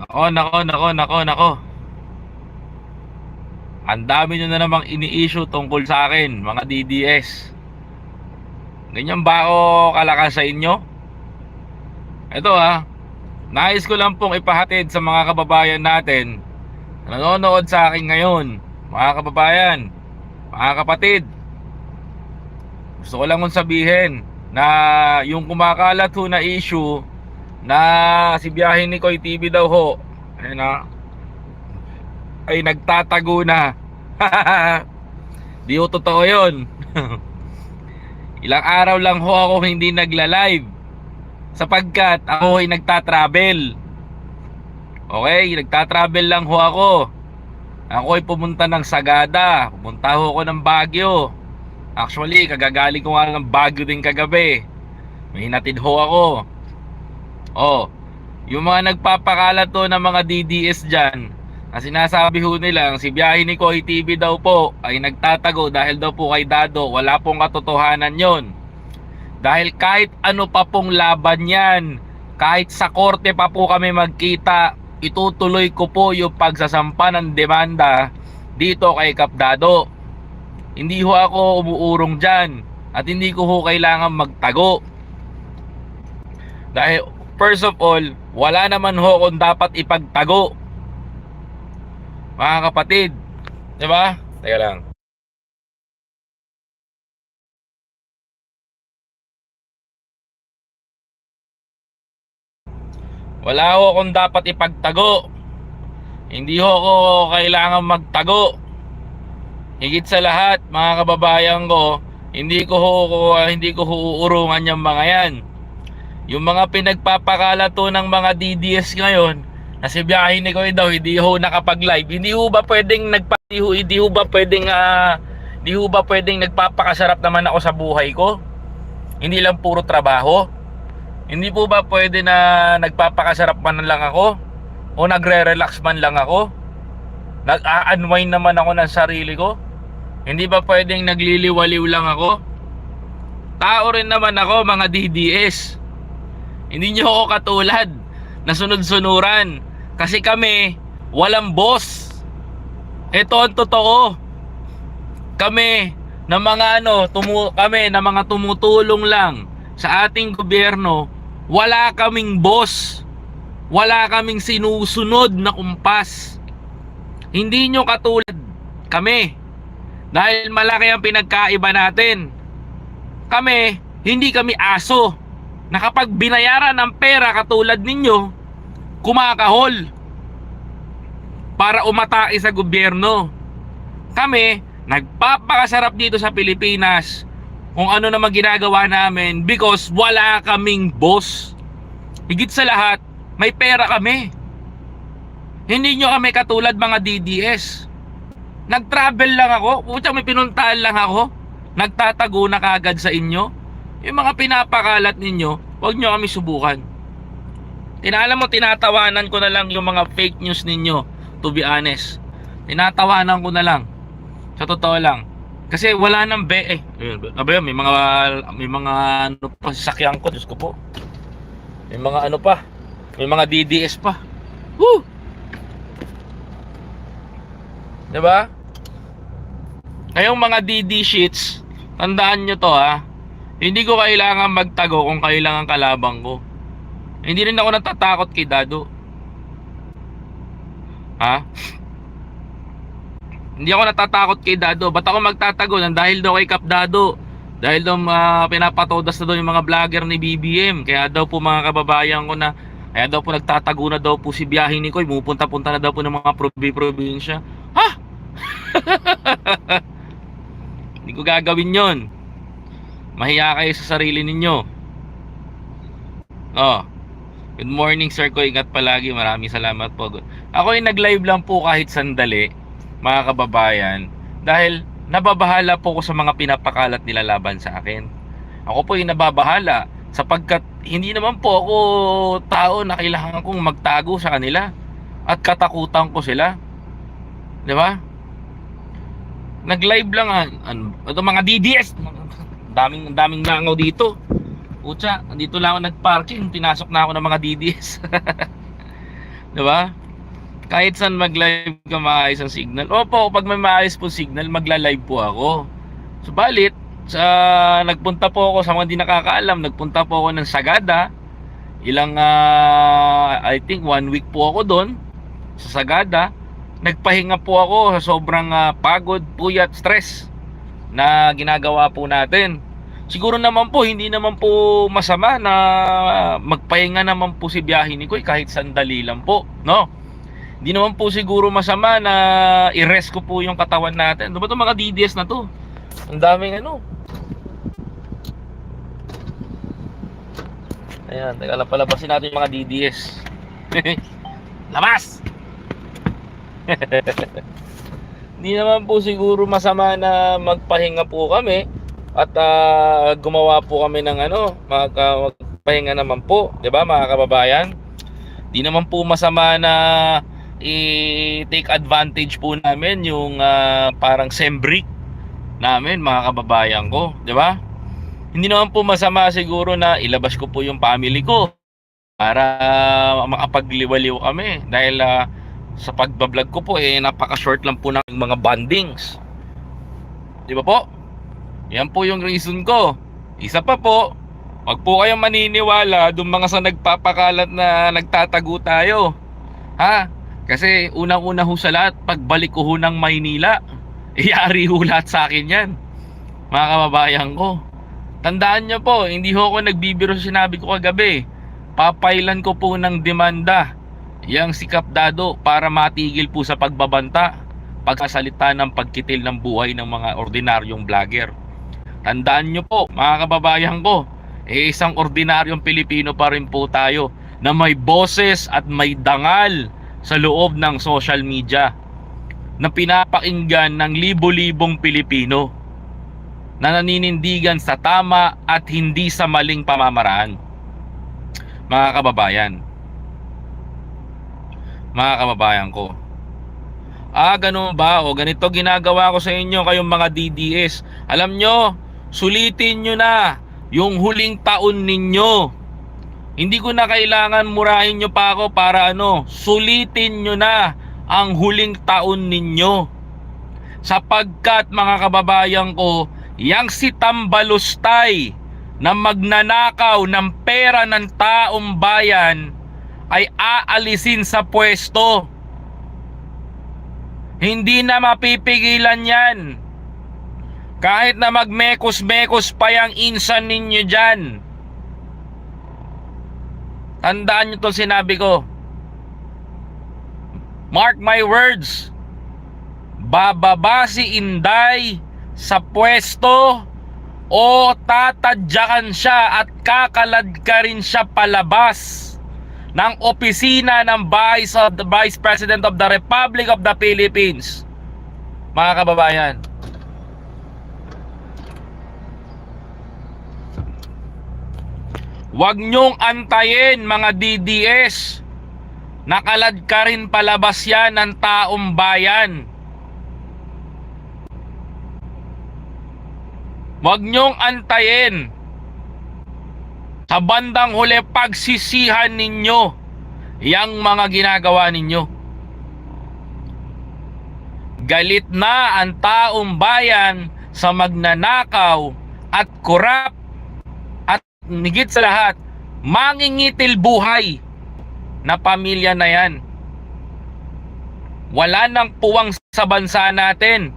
Nako, nako, nako, nako, nako. Ang dami nyo na namang ini-issue tungkol sa akin, mga DDS. Ganyan ba ako kalakas sa inyo? Ito ha, nais ko lang pong ipahatid sa mga kababayan natin na nanonood sa akin ngayon. Mga kababayan, mga kapatid, gusto ko lang sabihin na yung kumakalat ho na issue na si biyahe ni Koy TV daw ho. Ayun na. Ay nagtatago na. Di ho totoo yun. Ilang araw lang ho ako hindi nagla-live. Sapagkat ako ay nagta-travel. Okay nagta-travel lang ho ako. Ako ay pumunta ng Sagada. Pumunta ho ako ng Baguio. Actually kagagaling ko nga ng Baguio din kagabi. May hinatid ho ako Oh, yung mga nagpapakalat to ng mga DDS dyan, na sinasabi ho nila, si biyahe ni Koy TV daw po ay nagtatago dahil daw po kay Dado, wala pong katotohanan yon. Dahil kahit ano pa pong laban yan, kahit sa korte pa po kami magkita, itutuloy ko po yung pagsasampa ng demanda dito kay Kapdado. Hindi ho ako umuurong dyan at hindi ko ho kailangan magtago. Dahil first of all, wala naman ho kung dapat ipagtago. Mga kapatid, 'di ba? Teka lang. Wala ho kung dapat ipagtago. Hindi ho ako kailangan magtago. Higit sa lahat, mga kababayan ko, hindi ko ho hindi ko ho uurungan yung mga 'yan. Yung mga pinagpapakalat to ng mga DDS ngayon, na si biyahe ni Koy daw, hindi ho nakapag-live. Hindi ho ba pwedeng nagpa hindi ho, hindi ho ba pwedeng ah, hindi ho ba pwedeng nagpapakasarap naman ako sa buhay ko? Hindi lang puro trabaho. Hindi po ba pwede na nagpapakasarap man lang ako? O nagre-relax man lang ako? Nag-a-unwind naman ako ng sarili ko? Hindi ba pwedeng nagliliwaliw lang ako? Tao rin naman ako mga DDS. Hindi nyo ako katulad na sunod-sunuran. Kasi kami, walang boss. Ito ang totoo. Kami, na mga ano, tumu kami na mga tumutulong lang sa ating gobyerno, wala kaming boss. Wala kaming sinusunod na kumpas. Hindi nyo katulad kami. Dahil malaki ang pinagkaiba natin. Kami, hindi kami aso na kapag binayaran ng pera katulad ninyo, kumakahol para umatake sa gobyerno. Kami, nagpapakasarap dito sa Pilipinas kung ano naman ginagawa namin because wala kaming boss. Higit sa lahat, may pera kami. Hindi nyo kami katulad mga DDS. Nag-travel lang ako, putya may pinuntahan lang ako. Nagtatago na kagad sa inyo. Yung mga pinapakalat ninyo, huwag nyo kami subukan. Tinala mo, tinatawanan ko na lang yung mga fake news ninyo, to be honest. Tinatawanan ko na lang. Sa totoo lang. Kasi wala nang be eh. Aba yun, may mga may mga ano pa sa sakyan ko, Diyos ko po. May mga ano pa. May mga DDS pa. Woo! 'Di ba? Kayong mga DD sheets, tandaan nyo to ha. Hindi ko kailangan magtago kung kailangan kalabang ko. Hindi rin ako natatakot kay Dado. Ha? Hindi ako natatakot kay Dado. Ba't ako magtatago? Nang dahil daw kay Kap Dado. Dahil daw uh, pinapatodas na daw yung mga vlogger ni BBM. Kaya daw po mga kababayan ko na kaya daw po nagtatago na daw po si biyahe ni Koy. Pupunta-punta na daw po ng mga probi-probinsya. Ha? Hindi ko gagawin yon. Mahiya kayo sa sarili ninyo. Oh. Good morning sir ko. Ingat palagi. Maraming salamat po. Ako ay nag-live lang po kahit sandali, mga kababayan. Dahil nababahala po ko sa mga pinapakalat nila laban sa akin. Ako po ay nababahala sapagkat hindi naman po ako tao na kailangan kong magtago sa kanila at katakutan ko sila. 'Di ba? Nag-live lang ah, ano, mga DDS, daming daming langaw dito. Utsa, dito lang ako nag-parking, pinasok na ako ng mga DDS. 'Di ba? Kahit saan mag-live ka maayos ang signal. Opo, pag may maayos po signal, magla-live po ako. Subalit, sa nagpunta po ako sa mga di nakakaalam, nagpunta po ako ng Sagada. Ilang ah, I think one week po ako doon sa Sagada. Nagpahinga po ako sa sobrang ah, pagod, puyat, stress na ginagawa po natin. Siguro naman po, hindi naman po masama na magpahinga naman po si biyahe ni Koy kahit sandali lang po, no? Hindi naman po siguro masama na i-rest ko po yung katawan natin. Ano ba itong mga DDS na to? Ang daming ano. Ayan, teka palabasin natin yung mga DDS. Labas! Hindi naman po siguro masama na magpahinga po kami at ah, gumawa po kami ng ano, mag, ah, magpahinga naman po, 'di ba mga kababayan? Di naman po masama na i-take advantage po namin yung ah, parang sembrik namin mga kababayan ko, 'di ba? Hindi naman po masama siguro na ilabas ko po yung family ko para makapagliwaliw kami dahil ah, sa pagbablog ko po eh napaka-short lang po ng mga bandings. 'Di ba po? Yan po yung reason ko. Isa pa po, wag po kayong maniniwala dun mga sa nagpapakalat na nagtatago tayo. Ha? Kasi unang-una ho sa lahat, pagbalik ko ho ng Maynila, iyari ho lahat sa akin yan. Mga kababayan ko. Tandaan nyo po, hindi ho ako nagbibiro sinabi ko kagabi. Papailan ko po ng demanda yang sikap dado para matigil po sa pagbabanta pagkasalita ng pagkitil ng buhay ng mga ordinaryong vlogger. Tandaan nyo po, mga kababayan ko, eh isang ordinaryong Pilipino pa rin po tayo na may boses at may dangal sa loob ng social media na pinapakinggan ng libo-libong Pilipino na naninindigan sa tama at hindi sa maling pamamaraan. Mga kababayan, mga kababayan ko, Ah, ganun ba? O ganito ginagawa ko sa inyo kayong mga DDS. Alam nyo, sulitin nyo na yung huling taon ninyo. Hindi ko na kailangan murahin nyo pa ako para ano, sulitin nyo na ang huling taon ninyo. Sapagkat mga kababayan ko, yang si Tambalustay na magnanakaw ng pera ng taong bayan ay aalisin sa pwesto. Hindi na mapipigilan yan. Kahit na magmekos-mekos pa yung insan ninyo dyan. Tandaan nyo itong sinabi ko. Mark my words. Bababa si Inday sa pwesto o tatadyakan siya at kakalad ka rin siya palabas ng opisina ng Vice, of the Vice President of the Republic of the Philippines. Mga kababayan. Huwag nyong antayin mga DDS. Nakalad ka rin palabas yan ng taong bayan. Huwag nyong antayin sa bandang huli pagsisihan ninyo yang mga ginagawa ninyo. Galit na ang taong bayan sa magnanakaw at kurap at nigit sa lahat, mangingitil buhay na pamilya na yan. Wala nang puwang sa bansa natin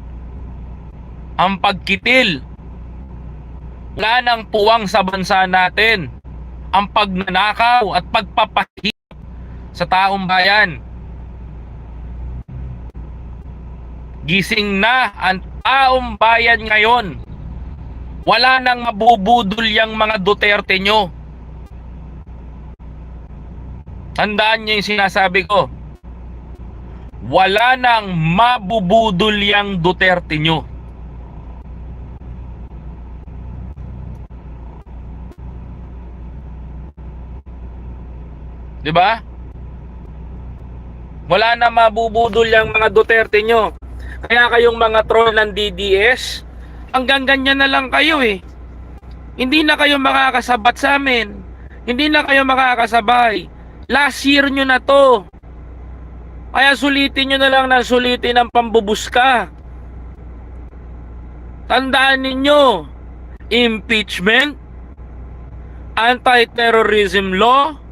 ang pagkitil. Wala nang puwang sa bansa natin ang pagnanakaw at pagpapahirap sa taong bayan. Gising na ang taong bayan ngayon. Wala nang mabubudol yung mga Duterte nyo. Tandaan nyo yung sinasabi ko. Wala nang mabubudol yung Duterte nyo. Di ba? Wala na mabubudol yung mga Duterte nyo. Kaya kayong mga troll ng DDS, hanggang ganyan na lang kayo eh. Hindi na kayo makakasabat sa amin. Hindi na kayo makakasabay. Last year nyo na to. Kaya sulitin nyo na lang na sulitin ang pambubuska. Tandaan ninyo, impeachment, anti-terrorism law,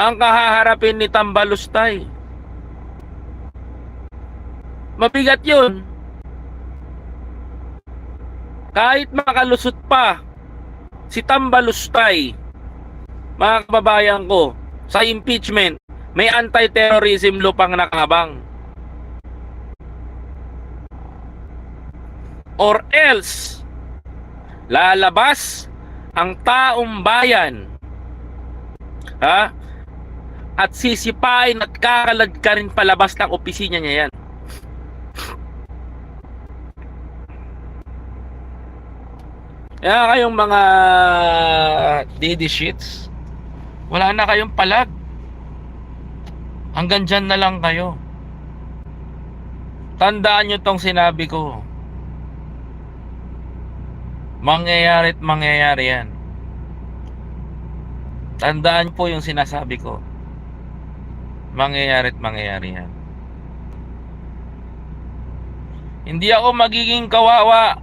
ang kahaharapin ni Tambalustay. Mabigat yun. Kahit makalusot pa si Tambalustay, mga kababayan ko, sa impeachment, may anti-terrorism law pang nakabang. Or else, lalabas ang taong bayan ha? At sisipain at kakalad ka rin palabas ng opisina niya yan. Kaya kayong mga DD sheets, wala na kayong palag. Hanggang dyan na lang kayo. Tandaan nyo tong sinabi ko. Mangyayari at mangyayari yan. Tandaan po yung sinasabi ko. Mangyayari at mangyayari yan. Hindi ako magiging kawawa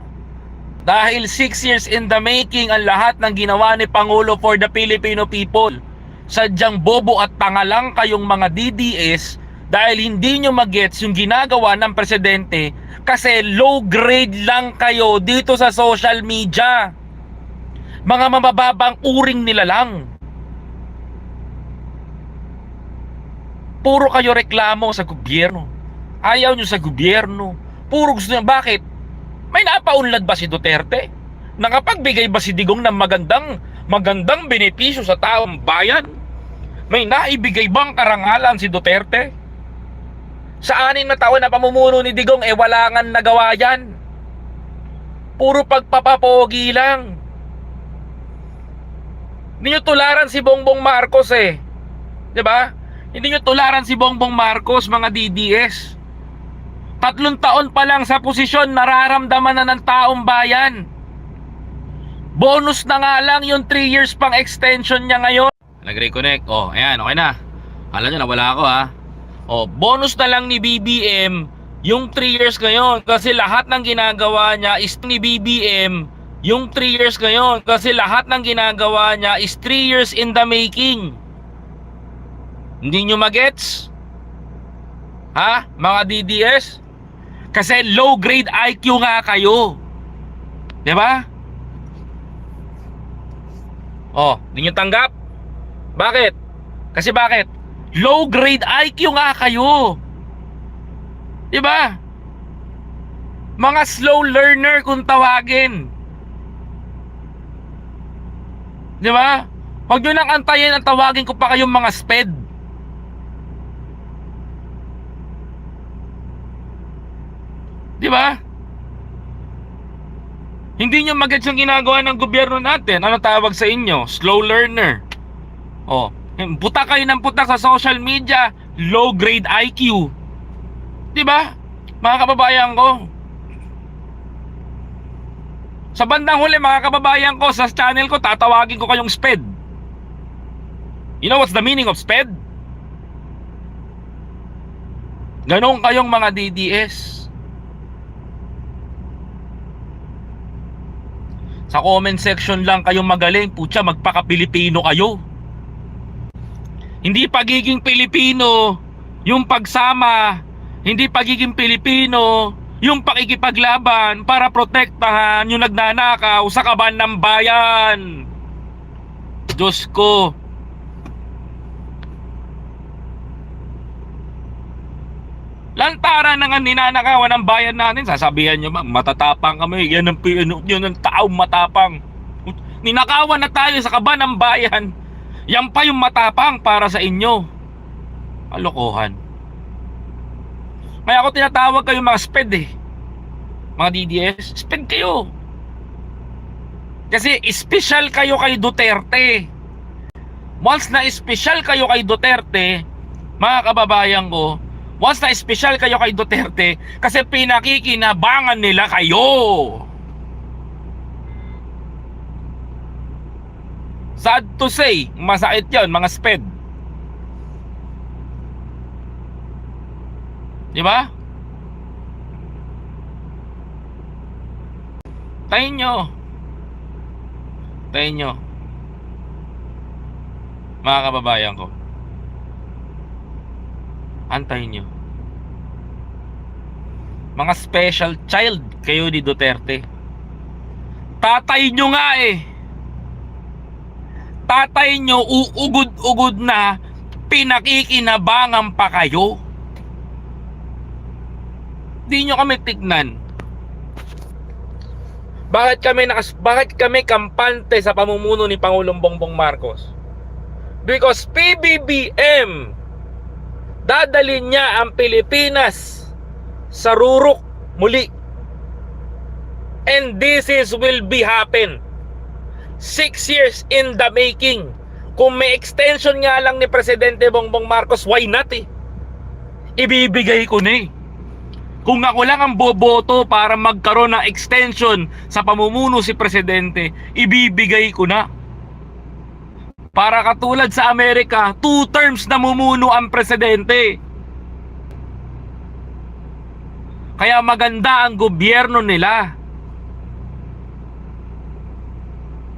dahil 6 years in the making ang lahat ng ginawa ni Pangulo for the Filipino people. Sadyang bobo at tanga lang kayong mga DDS dahil hindi nyo magets yung ginagawa ng presidente kasi low grade lang kayo dito sa social media. Mga mabababang uring nila lang. Puro kayo reklamo sa gobyerno. Ayaw nyo sa gobyerno. Puro gusto nyo. Bakit? May napaunlad ba si Duterte? Nakapagbigay ba si Digong ng magandang magandang benepisyo sa taong bayan? May naibigay bang karangalan si Duterte? Sa anin na taon na pamumuno ni Digong, eh wala nga nagawa yan. Puro pagpapapogi lang. Hindi tularan si Bongbong Marcos eh. ba? Hindi nyo tularan si Bongbong Marcos, mga DDS. Tatlong taon pa lang sa posisyon, nararamdaman na ng taong bayan. Bonus na nga lang yung 3 years pang extension niya ngayon. Nag-reconnect. Oh, ayan, okay na. Alam nyo, nawala ako ha. Oh, bonus na lang ni BBM yung 3 years ngayon kasi lahat ng ginagawa niya is ni BBM yung 3 years ngayon kasi lahat ng ginagawa niya is 3 years in the making. Hindi nyo magets? Ha? Mga DDS? Kasi low grade IQ nga kayo. 'Di ba? Oh, hindi nyo tanggap? Bakit? Kasi bakit? Low grade IQ nga kayo. 'Di ba? Mga slow learner kung tawagin. 'Di ba? Huwag nyo lang antayin ang tawagin ko pa kayong mga sped. Di ba? Hindi nyo magets yung ginagawa ng gobyerno natin. Ano tawag sa inyo? Slow learner. Oh, puta kayo ng putak sa social media, low grade IQ. 'Di ba? Mga kababayan ko. Sa bandang huli mga kababayan ko sa channel ko tatawagin ko kayong sped. You know what's the meaning of sped? Ganon kayong mga DDS. Sa comment section lang kayong magaling, putya magpaka-Pilipino kayo. Hindi pagiging Pilipino yung pagsama, hindi pagiging Pilipino yung pakikipaglaban para protektahan yung nagnanakaw sa kaban ng bayan. Diyos ko. Lantaran na nga ninanakawan ng bayan natin. Sasabihan nyo, "Ma'am, matatapang kami. Yan ang, yan, yan ang taong matapang. Ninakawan na tayo sa kaban ng bayan. Yan pa yung matapang para sa inyo. Kalokohan. Kaya ako tinatawag kayo mga sped eh. Mga DDS, sped kayo. Kasi special kayo kay Duterte. Once na special kayo kay Duterte, mga kababayan ko, once na special kayo kay Duterte, kasi pinakikinabangan nila kayo. Sad to say, masakit yon mga sped. Di ba? Tayin nyo. Tayin nyo. Mga kababayan ko. Antayin nyo. Mga special child kayo ni Duterte. Tatay nyo nga eh. Tatay nyo uugod-ugod na pinakikinabangan pa kayo. Di nyo kami tignan. Bakit kami nakas bakit kami kampante sa pamumuno ni Pangulong Bongbong Marcos? Because PBBM dadalhin niya ang Pilipinas sa rurok muli. And this is will be happen. Six years in the making. Kung may extension nga lang ni Presidente Bongbong Marcos, why not eh? Ibibigay ko na eh. Kung ako lang ang boboto para magkaroon ng extension sa pamumuno si Presidente, ibibigay ko na. Para katulad sa Amerika, two terms na mumuno ang Presidente. Kaya maganda ang gobyerno nila.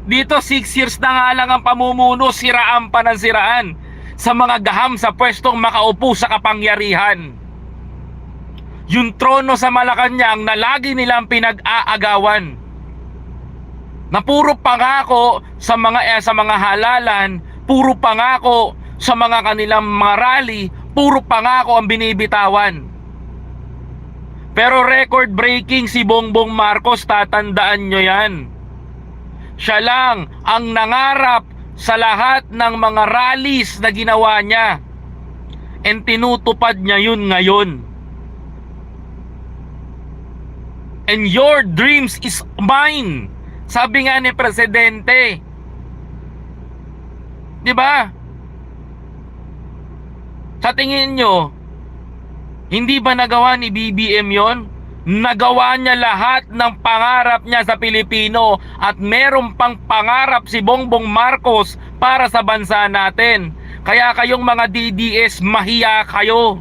Dito 6 years na nga lang ang pamumuno, siraan pa ng siraan sa mga gaham sa pwestong makaupo sa kapangyarihan. Yung trono sa Malacanang na lagi nilang pinag-aagawan. Na puro pangako sa mga eh, sa mga halalan, puro pangako sa mga kanilang mga rally, puro pangako ang binibitawan. Pero record breaking si Bongbong Marcos, tatandaan nyo yan. Siya lang ang nangarap sa lahat ng mga rallies na ginawa niya. And tinutupad niya yun ngayon. And your dreams is mine. Sabi nga ni Presidente. 'Di ba? Sa tingin nyo, hindi ba nagawa ni BBM yon? Nagawa niya lahat ng pangarap niya sa Pilipino at meron pang pangarap si Bongbong Marcos para sa bansa natin. Kaya kayong mga DDS, mahiya kayo.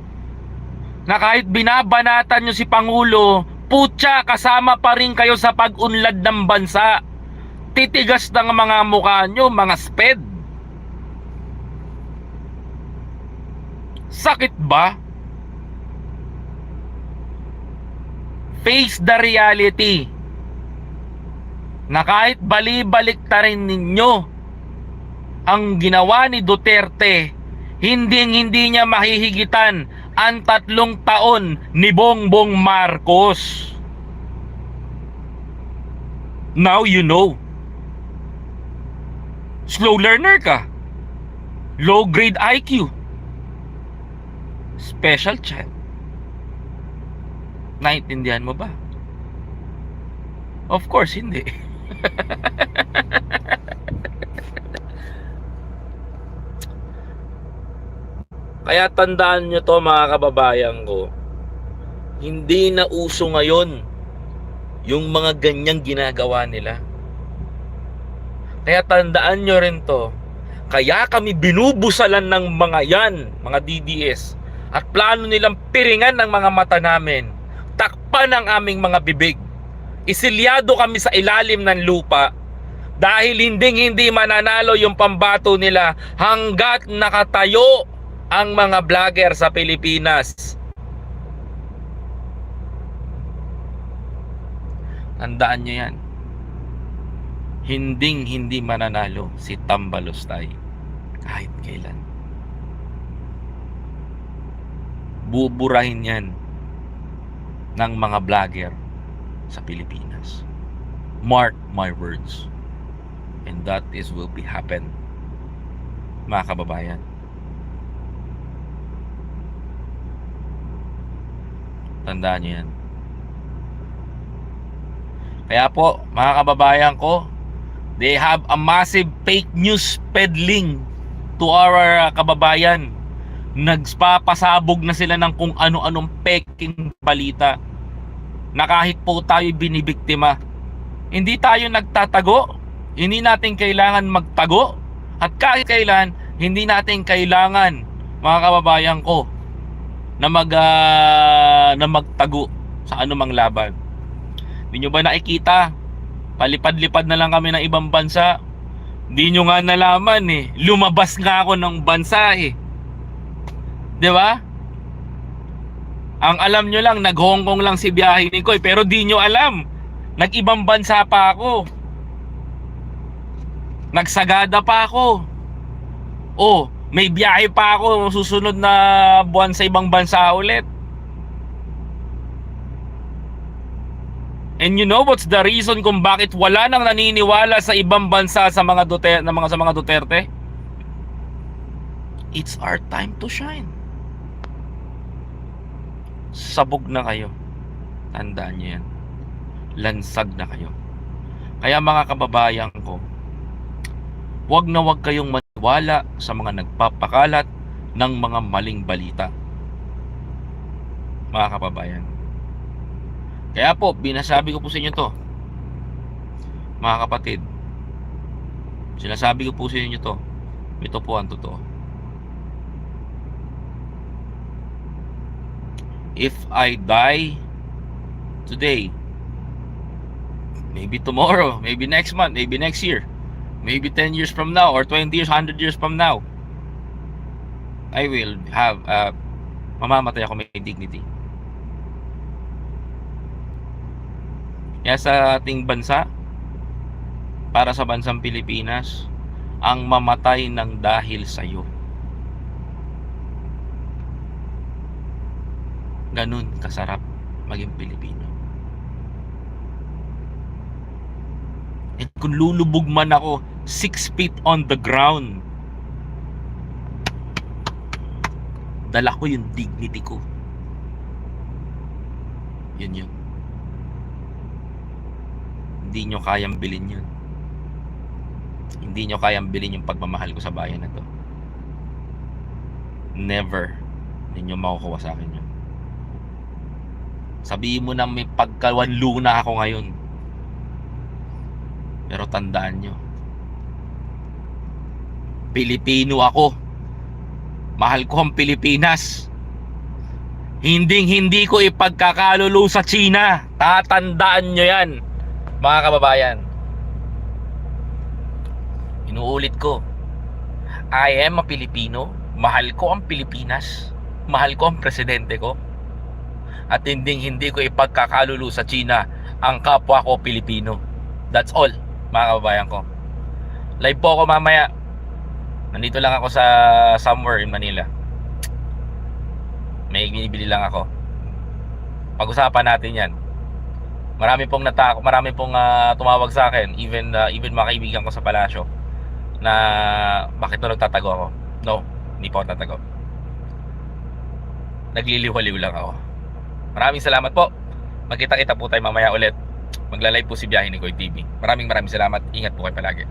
Na kahit binabanatan nyo si Pangulo, putya kasama pa rin kayo sa pag-unlad ng bansa. Titigas ng mga mukha nyo, mga sped. Sakit ba? Face the reality na kahit bali-balik ta rin ninyo ang ginawa ni Duterte, hindi hindi niya mahihigitan ang tatlong taon ni Bongbong Marcos. Now you know. Slow learner ka. Low grade IQ. Special child. Naintindihan mo ba? Of course, hindi. Kaya tandaan nyo to mga kababayan ko. Hindi na uso ngayon yung mga ganyang ginagawa nila. Kaya tandaan nyo rin to. Kaya kami binubusalan ng mga yan, mga DDS. At plano nilang piringan ng mga mata namin. Takpan ang aming mga bibig. Isilyado kami sa ilalim ng lupa dahil hindi hindi mananalo yung pambato nila hanggat nakatayo ang mga vlogger sa Pilipinas. Tandaan nyo yan. Hinding hindi mananalo si Tambalostay kahit kailan. Buburahin yan ng mga vlogger sa Pilipinas. Mark my words. And that is will be happen. Mga kababayan. Tandaan nyo yan. Kaya po, mga kababayan ko, they have a massive fake news peddling to our uh, kababayan. Nagpapasabog na sila ng kung ano-anong peking balita na kahit po tayo binibiktima. Hindi tayo nagtatago, hindi natin kailangan magtago, at kahit kailan, hindi natin kailangan, mga kababayan ko, na mag ah, na magtago sa anumang laban. Hindi nyo ba nakikita? Palipad-lipad na lang kami ng ibang bansa. Hindi nyo nga nalaman eh. Lumabas nga ako ng bansa eh. 'Di ba? Ang alam nyo lang, nag-Hong Kong lang si biyahe ni Koy, pero di nyo alam. Nag-ibang bansa pa ako. Nagsagada pa ako. Oh, may biyahe pa ako susunod na buwan sa ibang bansa ulit. And you know what's the reason kung bakit wala nang naniniwala sa ibang bansa sa mga Duterte, na mga sa mga Duterte? It's our time to shine. Sabog na kayo. Tandaan niyo yan. Lansag na kayo. Kaya mga kababayan ko, huwag na huwag kayong maniwala sa mga nagpapakalat ng mga maling balita. Mga kababayan. Kaya po, binasabi ko po sa inyo to. Mga kapatid, sinasabi ko po sa inyo to. Ito po ang totoo. If I die today, maybe tomorrow, maybe next month, maybe next year, maybe 10 years from now, or 20 years, 100 years from now, I will have, uh, mamamatay ako may dignity. Kaya sa ating bansa, para sa bansang Pilipinas, ang mamatay ng dahil sa iyo. Ganun kasarap maging Pilipino. At kung lulubog man ako 6 feet on the ground, dala ko yung dignity ko. Yun yun. Hindi nyo kayang bilhin yun. Hindi nyo kayang bilhin yung pagmamahal ko sa bayan na to. Never. Hindi nyo makukuha sa akin yun. Sabihin mo na may pagkawanlo na ako ngayon. Pero tandaan nyo. Pilipino ako. Mahal ko ang Pilipinas. Hinding hindi ko ipagkakalulu sa China. Tatandaan nyo yan, mga kababayan. Inuulit ko. I am a Pilipino. Mahal ko ang Pilipinas. Mahal ko ang presidente ko. At hinding hindi ko ipagkakalulu sa China ang kapwa ko Pilipino. That's all, mga kababayan ko. Live po ako mamaya. Nandito lang ako sa somewhere in Manila. May binibili lang ako. Pag-usapan natin 'yan. Marami pong natako, marami pong ah, tumawag sa akin, even ah, even mga kaibigan ko sa palasyo na bakit daw nagtatago ako. No, hindi po ako tatago. Nagliliwaliw lang ako. Maraming salamat po. Magkita-kita po tayo mamaya ulit. Magla-live po si Biyahe ni Koy TV. Maraming maraming salamat. Ingat po kayo palagi.